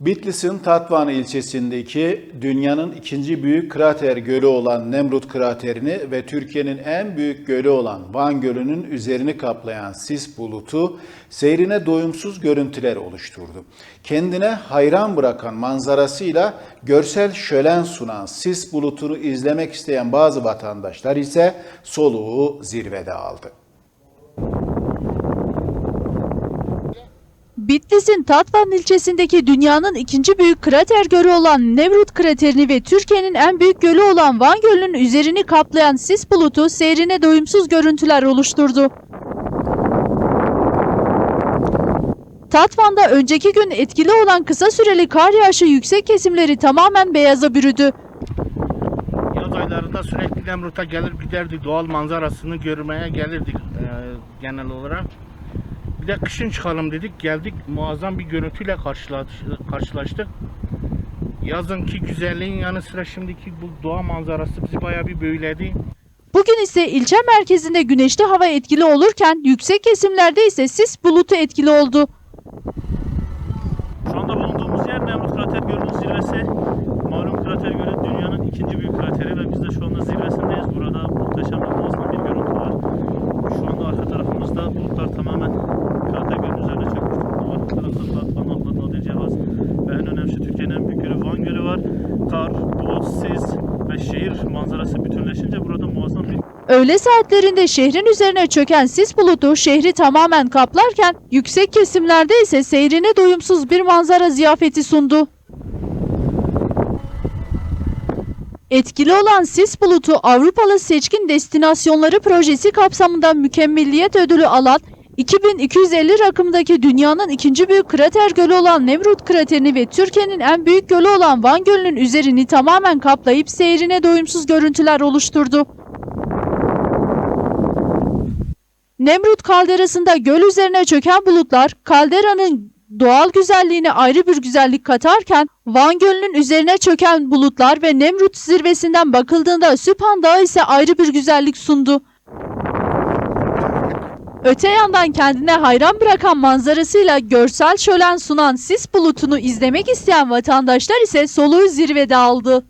Bitlis'in Tatvan ilçesindeki dünyanın ikinci büyük krater gölü olan Nemrut kraterini ve Türkiye'nin en büyük gölü olan Van Gölü'nün üzerini kaplayan sis bulutu seyrine doyumsuz görüntüler oluşturdu. Kendine hayran bırakan manzarasıyla görsel şölen sunan sis bulutunu izlemek isteyen bazı vatandaşlar ise soluğu zirvede aldı. Bitlis'in Tatvan ilçesindeki dünyanın ikinci büyük krater gölü olan Nemrut kraterini ve Türkiye'nin en büyük gölü olan Van Gölü'nün üzerini kaplayan sis bulutu seyrine doyumsuz görüntüler oluşturdu. Tatvan'da önceki gün etkili olan kısa süreli kar yağışı yüksek kesimleri tamamen beyaza bürüdü. Yaz aylarında sürekli Nemrut'a gelir giderdik. Doğal manzarasını görmeye gelirdik e, genel olarak. Bir de kışın çıkalım dedik. Geldik muazzam bir görüntüyle karşılaş- karşılaştık. Yazınki güzelliğin yanı sıra şimdiki bu doğa manzarası bizi bayağı bir büyüledi. Bugün ise ilçe merkezinde güneşli hava etkili olurken yüksek kesimlerde ise sis bulutu etkili oldu. Şu anda bulunduğumuz yer Nemrut Krater Gölü'nün zirvesi. Malum krater gölü dünyanın ikinci büyük krateri ve biz de şu anda zirvesindeyiz. Burada muhteşem ve muazzam bir görüntü var. Şu anda arka tarafımızda bulutlar tamamen krater gölünün üzerine çökmüş durumda. Arka tarafta Tatvan, Ahlat, Nadir Cevaz ve en önemlisi Türkiye'nin en büyük gölü Van Gölü var. Kar, bulut, sis ve şehir manzarası bütünleşince burada muazzam bir Öğle saatlerinde şehrin üzerine çöken sis bulutu şehri tamamen kaplarken yüksek kesimlerde ise seyrine doyumsuz bir manzara ziyafeti sundu. Etkili olan sis bulutu Avrupalı Seçkin Destinasyonları projesi kapsamında mükemmelliyet ödülü alan 2250 rakımdaki dünyanın ikinci büyük krater gölü olan Nemrut kraterini ve Türkiye'nin en büyük gölü olan Van Gölü'nün üzerini tamamen kaplayıp seyrine doyumsuz görüntüler oluşturdu. Nemrut kalderasında göl üzerine çöken bulutlar kalderanın doğal güzelliğine ayrı bir güzellik katarken Van Gölü'nün üzerine çöken bulutlar ve Nemrut zirvesinden bakıldığında Süphan Dağı ise ayrı bir güzellik sundu. Öte yandan kendine hayran bırakan manzarasıyla görsel şölen sunan sis bulutunu izlemek isteyen vatandaşlar ise soluğu zirvede aldı.